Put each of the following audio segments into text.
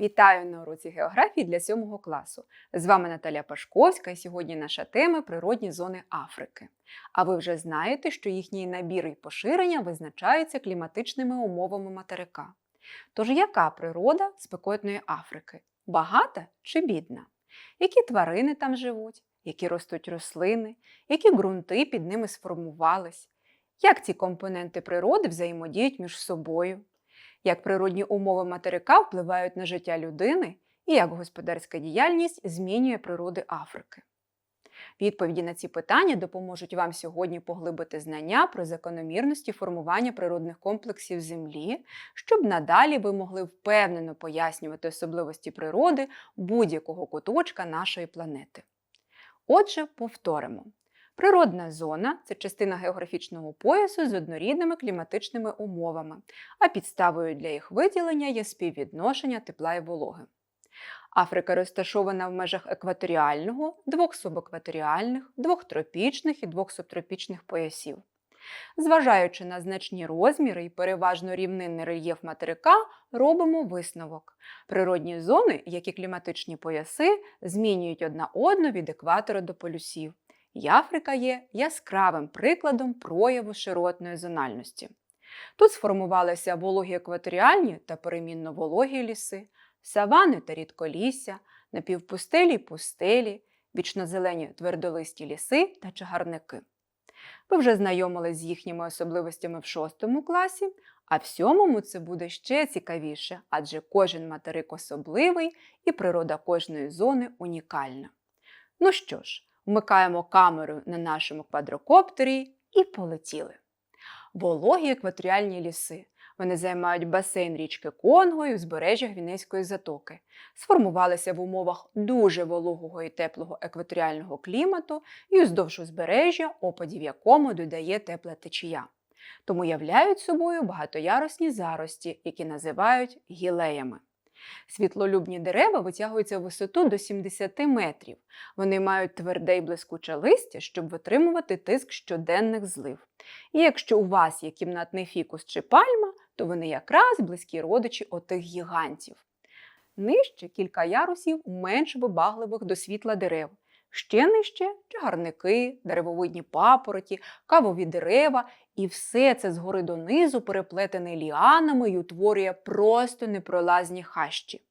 Вітаю на уроці географії для 7 класу. З вами Наталя Пашковська і сьогодні наша тема природні зони Африки. А ви вже знаєте, що їхній набір і поширення визначаються кліматичними умовами материка. Тож яка природа спекотної Африки? Багата чи бідна? Які тварини там живуть, які ростуть рослини, які ґрунти під ними сформувались? Як ці компоненти природи взаємодіють між собою? Як природні умови материка впливають на життя людини і як господарська діяльність змінює природи Африки. Відповіді на ці питання допоможуть вам сьогодні поглибити знання про закономірності формування природних комплексів Землі, щоб надалі ви могли впевнено пояснювати особливості природи будь-якого куточка нашої планети. Отже, повторимо. Природна зона це частина географічного поясу з однорідними кліматичними умовами, а підставою для їх виділення є співвідношення тепла і вологи. Африка розташована в межах екваторіального, двох субекваторіальних, двох тропічних і двох субтропічних поясів. Зважаючи на значні розміри і переважно рівнинний рельєф материка, робимо висновок. Природні зони, як і кліматичні пояси, змінюють одна одну від екватора до полюсів і Африка є яскравим прикладом прояву широтної зональності. Тут сформувалися вологі екваторіальні та перемінно вологі ліси, савани та рідколісся, напівпустелі й пустелі, вічнозелені твердолисті ліси та чагарники. Ви вже знайомились з їхніми особливостями в шостому класі, а в сьомому це буде ще цікавіше, адже кожен материк особливий і природа кожної зони унікальна. Ну що ж, Вмикаємо камеру на нашому квадрокоптері і полетіли. Вологі екваторіальні ліси. Вони займають басейн річки Конго і узбережжя Гвінейської затоки. Сформувалися в умовах дуже вологого і теплого екваторіального клімату і уздовж узбережжя, опадів якому додає тепла течія. Тому являють собою багатоярусні зарості, які називають гілеями. Світлолюбні дерева витягуються в висоту до 70 метрів. Вони мають тверде й блискуче листя, щоб витримувати тиск щоденних злив. І якщо у вас є кімнатний фікус чи пальма, то вони якраз близькі родичі отих гігантів. Нижче кілька ярусів менш вибагливих до світла дерев. Ще нижче чагарники, деревовидні папороті, кавові дерева, і все це згори донизу переплетене ліанами й утворює просто непролазні хащі.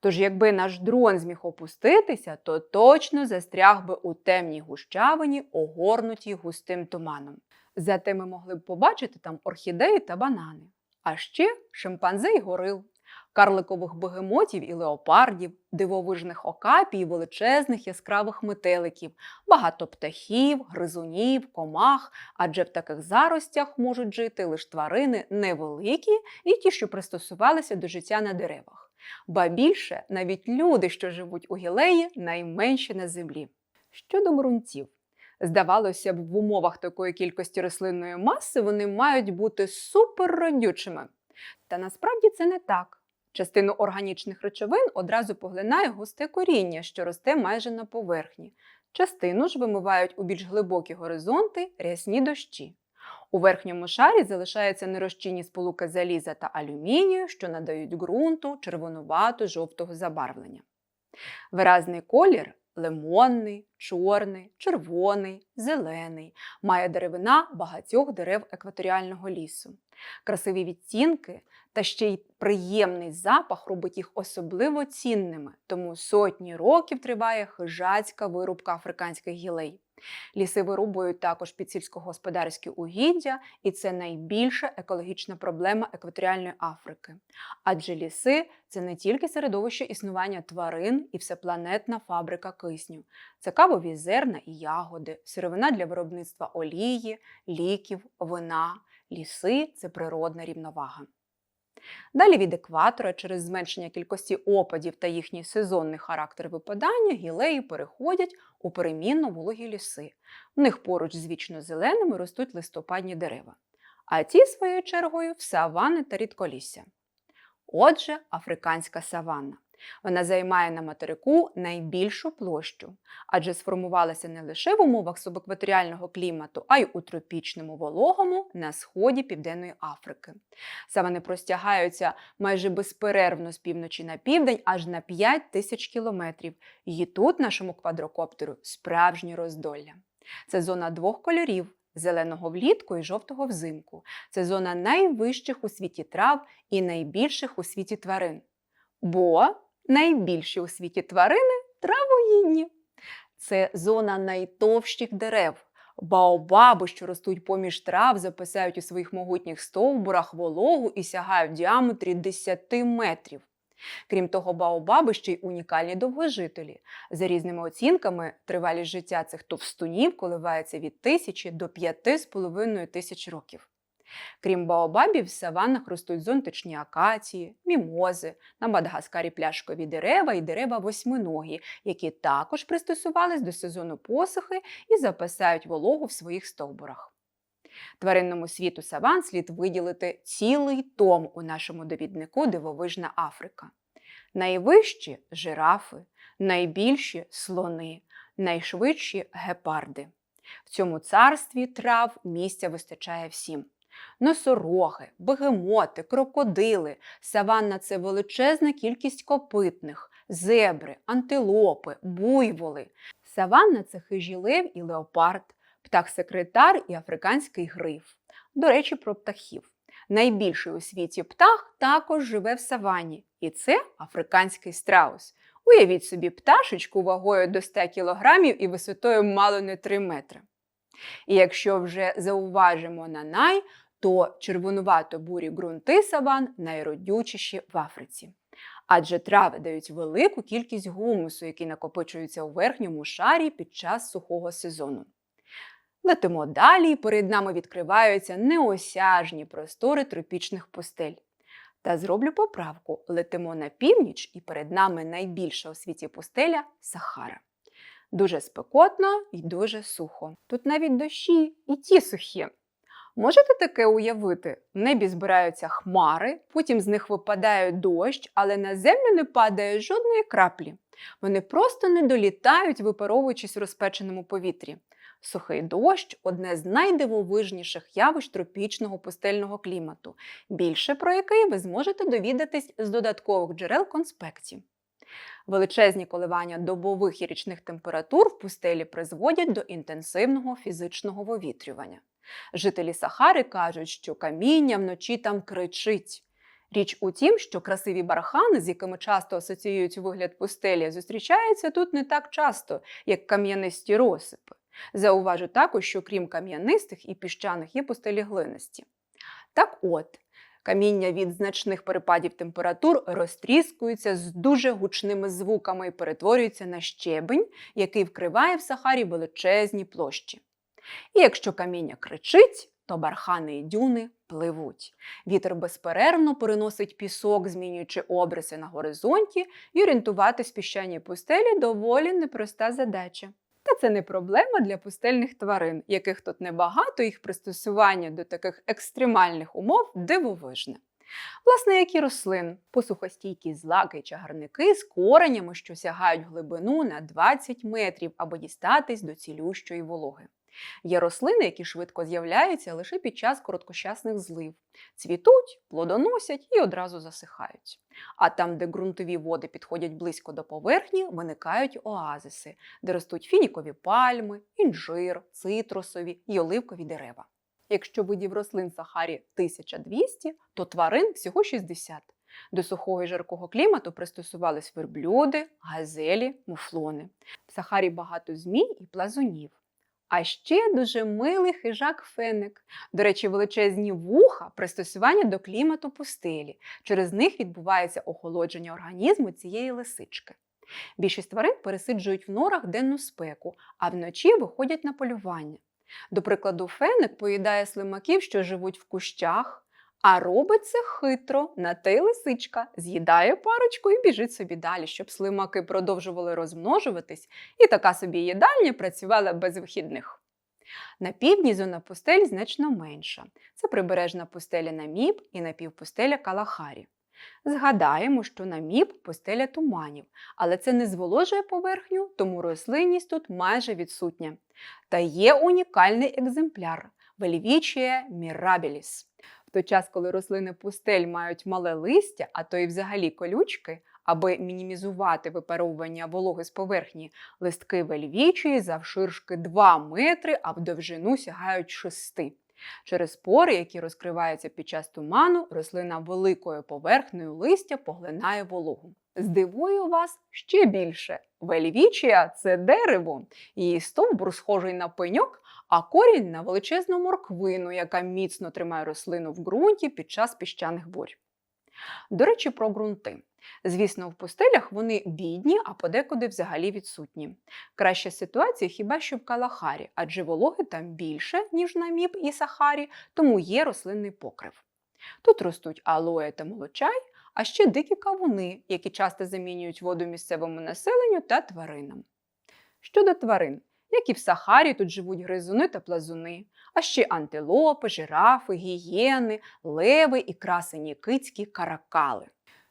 Тож, якби наш дрон зміг опуститися, то точно застряг би у темній гущавині, огорнутій густим туманом. Зате ми могли б побачити там орхідеї та банани, а ще шимпанзе й горил карликових бегемотів і леопардів, дивовижних окапій і величезних яскравих метеликів, багато птахів, гризунів, комах, адже в таких заростях можуть жити лише тварини невеликі і ті, що пристосувалися до життя на деревах. Ба більше навіть люди, що живуть у гілеї, найменші на землі. Щодо ґрунтів. Здавалося б, в умовах такої кількості рослинної маси вони мають бути суперродючими. Та насправді це не так. Частину органічних речовин одразу поглинає густе коріння, що росте майже на поверхні. Частину ж вимивають у більш глибокі горизонти рясні дощі. У верхньому шарі залишаються нерозчинні сполуки заліза та алюмінію, що надають ґрунту червонувато жовтого забарвлення. Виразний колір лимонний, чорний, червоний, зелений, має деревина багатьох дерев екваторіального лісу. Красиві відтінки та ще й приємний запах робить їх особливо цінними, тому сотні років триває хижацька вирубка африканських гілей. Ліси вирубують також під сільськогосподарські угіддя, і це найбільша екологічна проблема екваторіальної Африки. Адже ліси це не тільки середовище існування тварин і всепланетна фабрика кисню, це кавові зерна і ягоди, сировина для виробництва олії, ліків, вина. Ліси це природна рівновага. Далі від екватора, через зменшення кількості опадів та їхній сезонний характер випадання, гілеї переходять у перемінно вологі ліси. В них поруч з вічно зеленими ростуть листопадні дерева. А ті, своєю чергою, в савани та рідколісся. Отже, африканська саванна. Вона займає на материку найбільшу площу, адже сформувалася не лише в умовах субекваторіального клімату, а й у тропічному вологому на сході Південної Африки. Савани простягаються майже безперервно з півночі на південь аж на 5 тисяч кілометрів. І тут нашому квадрокоптеру справжнє роздолля. Це зона двох кольорів. Зеленого влітку і жовтого взимку. Це зона найвищих у світі трав і найбільших у світі тварин. Бо найбільші у світі тварини травоїдні. Це зона найтовщих дерев. Баобаби, що ростуть поміж трав, записають у своїх могутніх стовбурах вологу і сягають в діаметрі 10 метрів. Крім того, баобаби ще й унікальні довгожителі. За різними оцінками, тривалість життя цих товстунів коливається від тисячі до п'яти з половиною тисяч років. Крім баобабів, в саваннах ростуть зонтичні акації, мімози, на Мадагаскарі пляшкові дерева і дерева восьминогі, які також пристосувались до сезону посухи і запасають вологу в своїх стовбурах. Тваринному світу саван слід виділити цілий том у нашому довіднику Дивовижна Африка. Найвищі жирафи, найбільші слони, найшвидші гепарди. В цьому царстві трав місця вистачає всім. Носороги, бегемоти, крокодили, саванна це величезна кількість копитних, зебри, антилопи, буйволи. Саванна це хижі лев і леопард, птах-секретар і африканський гриф. До речі, про птахів. Найбільший у світі птах також живе в савані, і це африканський страус. Уявіть собі пташечку вагою до 100 кілограмів і висотою мало не 3 метри. І якщо вже зауважимо на най, то червонувато-бурі ґрунти саван найродючіші в Африці. Адже трави дають велику кількість гумусу, який накопичується у верхньому шарі під час сухого сезону. Летимо далі, і перед нами відкриваються неосяжні простори тропічних пустель. Та зроблю поправку: летимо на північ, і перед нами найбільша у світі пустеля Сахара. Дуже спекотно і дуже сухо. Тут навіть дощі і ті сухі. Можете таке уявити? В небі збираються хмари, потім з них випадає дощ, але на землю не падає жодної краплі. Вони просто не долітають, випаровуючись у розпеченому повітрі. Сухий дощ одне з найдивовижніших явищ тропічного пустельного клімату, більше про який ви зможете довідатись з додаткових джерел конспекцій. Величезні коливання добових і річних температур в пустелі призводять до інтенсивного фізичного вивітрювання. Жителі Сахари кажуть, що каміння вночі там кричить. Річ у тім, що красиві бархани, з якими часто асоціюють вигляд пустелі, зустрічаються тут не так часто, як кам'янисті розсипи. Зауважу також, що крім кам'янистих і піщаних є пустелі глинисті. Так от, каміння від значних перепадів температур розтріскується з дуже гучними звуками і перетворюється на щебень, який вкриває в Сахарі величезні площі. І якщо каміння кричить, то бархани і дюни пливуть. Вітер безперервно переносить пісок, змінюючи обриси на горизонті, і орієнтуватись в піщаній пустелі доволі непроста задача. Та це не проблема для пустельних тварин, яких тут небагато, їх пристосування до таких екстремальних умов дивовижне. Власне, як і рослин, посухостійкі злаки й чагарники з коренями, що сягають глибину на 20 метрів, аби дістатись до цілющої вологи. Є рослини, які швидко з'являються лише під час короткочасних злив, цвітуть, плодоносять і одразу засихають. А там, де ґрунтові води підходять близько до поверхні, виникають оазиси, де ростуть фінікові пальми, інжир, цитрусові й оливкові дерева. Якщо видів рослин Сахарі 1200, то тварин всього 60. До сухого і жаркого клімату пристосувались верблюди, газелі, муфлони. В Сахарі багато змій і плазунів. А ще дуже милий хижак феник. До речі, величезні вуха пристосування до клімату пустелі. Через них відбувається охолодження організму цієї лисички. Більшість тварин пересиджують в норах денну спеку, а вночі виходять на полювання. До прикладу, феник поїдає слимаків, що живуть в кущах, а робить це хитро, на те й лисичка, з'їдає парочку і біжить собі далі, щоб слимаки продовжували розмножуватись, і така собі їдальня працювала без вихідних. На півдні зона пустель значно менша. Це прибережна пустеля Наміб і напівпустеля Калахарі. Згадаємо, що наміб постеля туманів, але це не зволожує поверхню, тому рослинність тут майже відсутня. Та є унікальний екземпляр Вельвічія мірабіліс. Той час, коли рослини пустель мають мале листя, а то й взагалі колючки, аби мінімізувати випаровування вологи з поверхні, листки вельвічії завширшки 2 метри, а в довжину сягають 6. Через пори, які розкриваються під час туману, рослина великою поверхнею листя поглинає вологу. Здивую вас ще більше. Вельвічія це дерево. Її стовбур схожий на пеньок, а корінь на величезну морквину, яка міцно тримає рослину в ґрунті під час піщаних бурь. До речі, про ґрунти. Звісно, в пустелях вони бідні, а подекуди взагалі відсутні. Краща ситуація хіба що в Калахарі, адже вологи там більше, ніж на Міп і Сахарі, тому є рослинний покрив. Тут ростуть алоє та молочай, а ще дикі кавуни, які часто замінюють воду місцевому населенню та тваринам. Щодо тварин, як і в Сахарі, тут живуть гризуни та плазуни, а ще антилопи, жирафи, гієни, леви і красені кицькі каракали.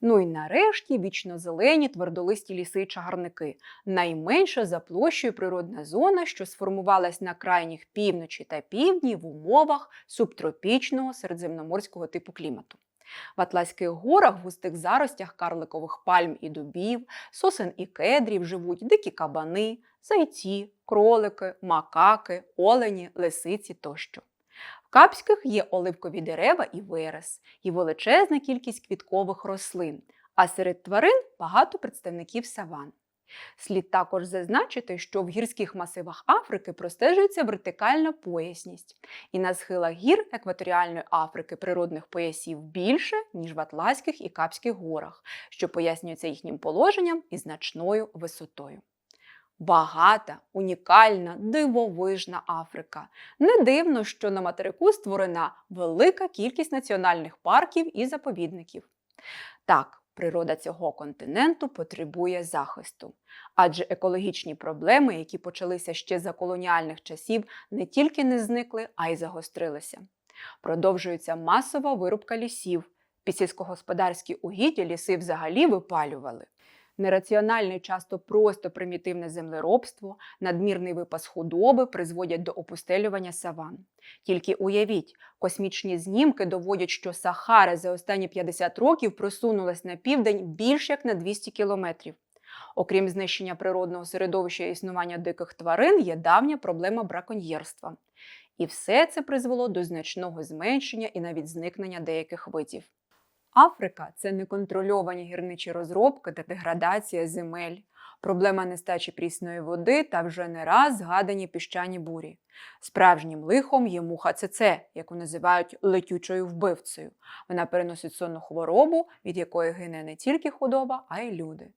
Ну і нарешті вічно-зелені твердолисті ліси і чагарники, найменша за площею природна зона, що сформувалась на крайніх півночі та півдні в умовах субтропічного середземноморського типу клімату. В Атлантських горах, в густих заростях карликових пальм і дубів, сосен і кедрів живуть дикі кабани, зайці, кролики, макаки, олені, лисиці тощо. В Капських є оливкові дерева і верес, і величезна кількість квіткових рослин, а серед тварин багато представників саван. Слід також зазначити, що в гірських масивах Африки простежується вертикальна поясність, і на схилах гір екваторіальної Африки природних поясів більше, ніж в Атлантських і Капських горах, що пояснюється їхнім положенням і значною висотою. Багата, унікальна, дивовижна Африка. Не дивно, що на материку створена велика кількість національних парків і заповідників. Так, природа цього континенту потребує захисту, адже екологічні проблеми, які почалися ще за колоніальних часів, не тільки не зникли, а й загострилися. Продовжується масова вирубка лісів. Під сільськогосподарські угіддя ліси взагалі випалювали нераціональне, часто просто примітивне землеробство, надмірний випас худоби призводять до опустелювання саван. Тільки уявіть, космічні знімки доводять, що Сахара за останні 50 років просунулась на південь більш як на 200 кілометрів. Окрім знищення природного середовища і існування диких тварин, є давня проблема браконьєрства. І все це призвело до значного зменшення і навіть зникнення деяких видів. Африка це неконтрольовані гірничі розробки та деградація земель, проблема нестачі прісної води та вже не раз згадані піщані бурі. Справжнім лихом є муха ЦЦ, яку називають летючою вбивцею. Вона переносить сонну хворобу, від якої гине не тільки худоба, а й люди.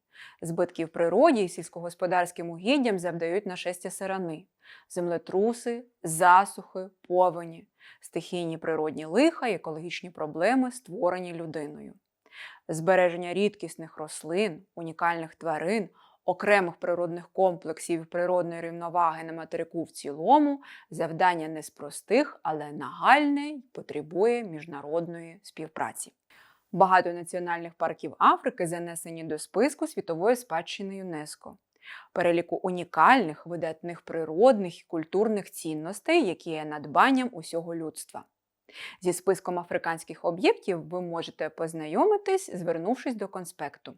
Збитки в природі і сільськогосподарським угіддям завдають нашестя сарани, землетруси, засухи, повені, стихійні природні лиха і екологічні проблеми, створені людиною. Збереження рідкісних рослин, унікальних тварин, окремих природних комплексів природної рівноваги на материку в цілому завдання не з простих, але нагальне й потребує міжнародної співпраці. Багато національних парків Африки занесені до списку світової спадщини ЮНЕСКО, переліку унікальних, видатних природних і культурних цінностей, які є надбанням усього людства. Зі списком африканських об'єктів ви можете познайомитись, звернувшись до конспекту.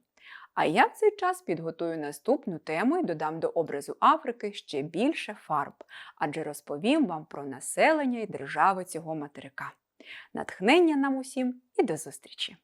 А я в цей час підготую наступну тему і додам до образу Африки ще більше фарб, адже розповім вам про населення і держави цього материка. Натхнення нам усім і до зустрічі!